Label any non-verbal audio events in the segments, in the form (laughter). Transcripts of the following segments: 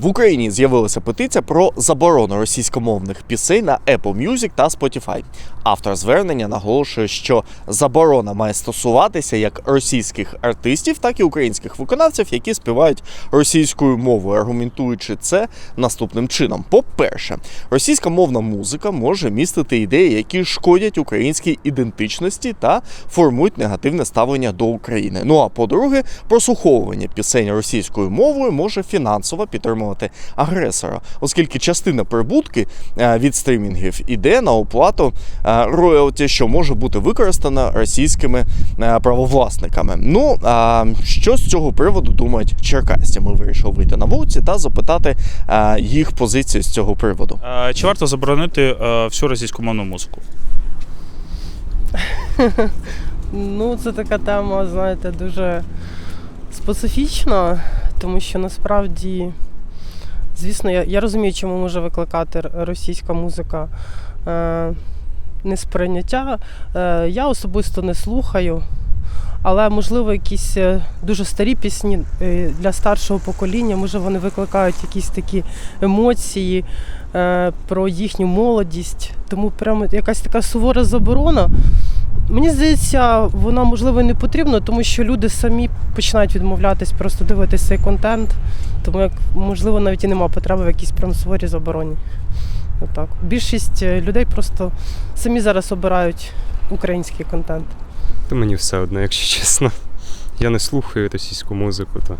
В Україні з'явилася петиція про заборону російськомовних пісень на Apple Music та Spotify. Автор звернення наголошує, що заборона має стосуватися як російських артистів, так і українських виконавців, які співають російською мовою, аргументуючи це наступним чином. По-перше, російська мовна музика може містити ідеї, які шкодять українській ідентичності та формують негативне ставлення до України. Ну а по-друге, прослуховування пісень російською мовою може фінансово підтримувати агресора, оскільки частина прибутки е, від стрімінгів іде на оплату е, роялті, що може бути використана російськими е, правовласниками. Ну а що з цього приводу думають черкасці? Ми вирішили вийти на вулиці та запитати їх позицію з цього приводу. Чи варто заборонити всю російськомовну музику? Ну, це така тема, знаєте, дуже специфічна, тому що насправді, звісно, я, я розумію, чому може викликати російська музика е, несприйняття. Е, я особисто не слухаю, але можливо якісь е, дуже старі пісні е, для старшого покоління, може вони викликають якісь такі емоції е, про їхню молодість. Тому прямо якась така сувора заборона. Мені здається, вона можливо і не потрібна, тому що люди самі починають відмовлятись просто дивитися цей контент. Тому як можливо навіть і нема потреби в якійсь прям суворій забороні. Отак. Більшість е, людей просто самі зараз обирають український контент. Та мені все одно, якщо чесно. Я не слухаю російську музику, то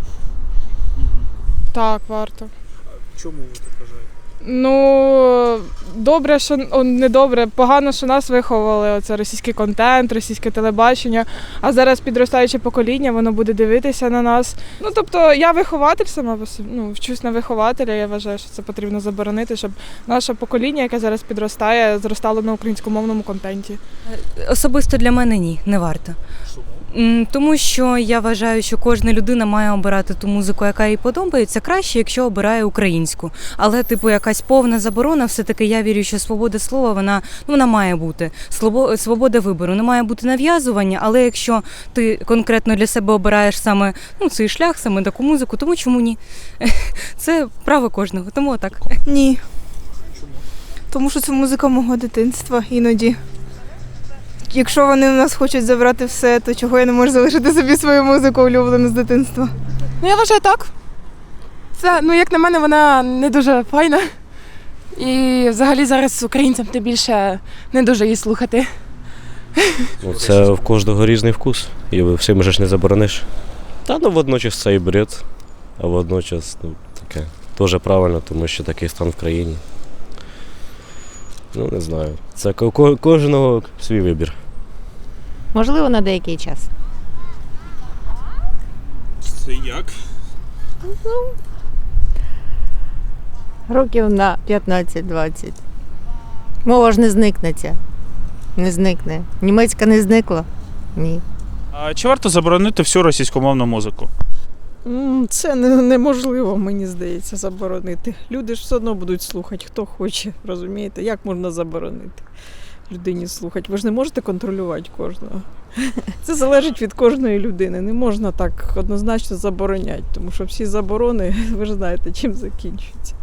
Так, варто. А Чому ви так вважаєте? Ну, добре, що о, не добре, погано, що нас виховували. Оце російський контент, російське телебачення. А зараз підростаюче покоління, воно буде дивитися на нас. Ну тобто, я вихователь сама ну, вчусь на вихователя. Я вважаю, що це потрібно заборонити, щоб наше покоління, яке зараз підростає, зростало на українськомовному контенті. Особисто для мене ні, не варто. М, Тому що я вважаю, що кожна людина має обирати ту музику, яка їй подобається, краще, якщо обирає українську. Але, типу, якась повна заборона, все-таки я вірю, що свобода слова вона, ну, вона має бути. Слобо- Свобода вибору, не має бути нав'язування, але якщо ти конкретно для себе обираєш саме ну, цей шлях, саме таку музику, тому чому ні? (laughs) Це право кожного, тому так. Ні. Тому що це музика мого дитинства іноді. Якщо вони в нас хочуть забрати все, то чого я не можу залишити собі свою музику улюблену з дитинства? Ну, я вважаю так. Це, ну, як на мене, вона не дуже файна. І взагалі зараз українцям тим більше не дуже її слухати. Ну, це в кожного різний вкус, і всім же ж не заборониш. Та ну водночас це і бред, а водночас ну, таке теж правильно, тому що такий стан в країні. Ну, не знаю. Це ко- ко- кожного свій вибір. Можливо, на деякий час. Це як? Років на 15-20. Мова ж не зникнеться. Не зникне. Німецька не зникла? Ні. А Чи варто заборонити всю російськомовну музику? Це неможливо, мені здається, заборонити. Люди ж все одно будуть слухати, хто хоче, розумієте? Як можна заборонити людині слухати? Ви ж не можете контролювати кожного. (laughs) Це залежить від кожної людини. Не можна так однозначно забороняти, тому що всі заборони, (laughs) ви ж знаєте, чим закінчуються.